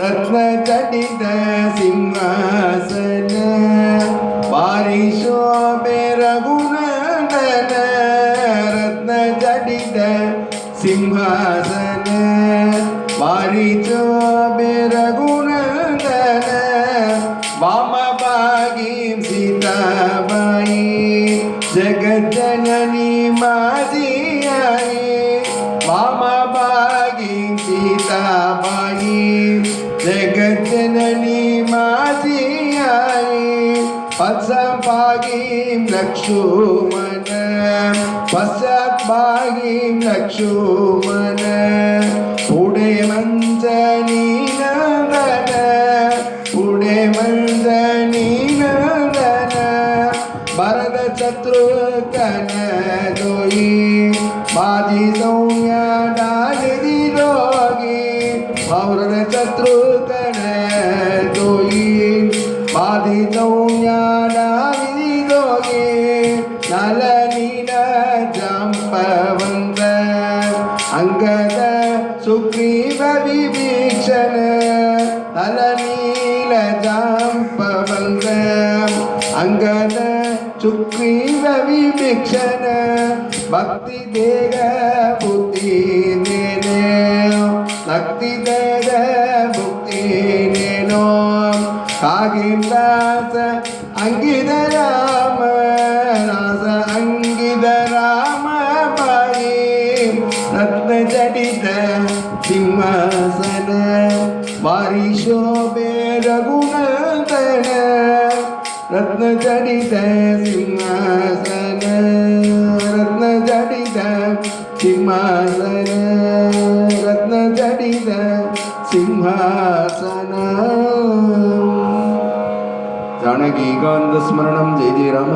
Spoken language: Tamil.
ರತ್ನಜಟಿತ ಸಿಂಹಾಸನ ಪಾರಿಶೋಭೆ ರಘುನಂದನ ರತ್ನಜಟಿತ ಸಿಂಹಾಸನ ಪಾರಿಶೋಭೆ ರಘುನಂದನ ವಾಮಭಾಗಿ ಸೀತಾಬಾಯಿ ಜಗಜ್ಜನನಿ ಮಾಜಿಯಾಯಿ பசபாகிம் லக்ஷுமன பசபாகிம் லக்ஷுமன உடை வந்த நீனந்தன உடை வந்த நீனந்தன பரத சத்ரு கனதொயி பாதி சௌமிய நாதி ரோகி பௌரத சத்ரு கன ஆதிதம் ஞானாதிதோகே நலனின ஜம்பவந்த அங்கத சுக்ரீவ விபீஷண நலநீல ஜம்பவந்த அங்கத சுக்ரீவ விபீஷண பக்தி தேக புத்தி நேனே பக்தி தேக புத்தி കാകിലാസ അങ്കിതരാമ രാസ അങ്കിതരാമ രത്നചടിത സിംഹാസന വാരിശോഭേ രഘുനന്ദന രത്നചടിത സിംഹാസന രത്നചടിത സിംഹാസന രത്നചടിത സിംഹാസന ஜானகி காந்த ஸ்மரணம். ஜெய் ஜெய் ராம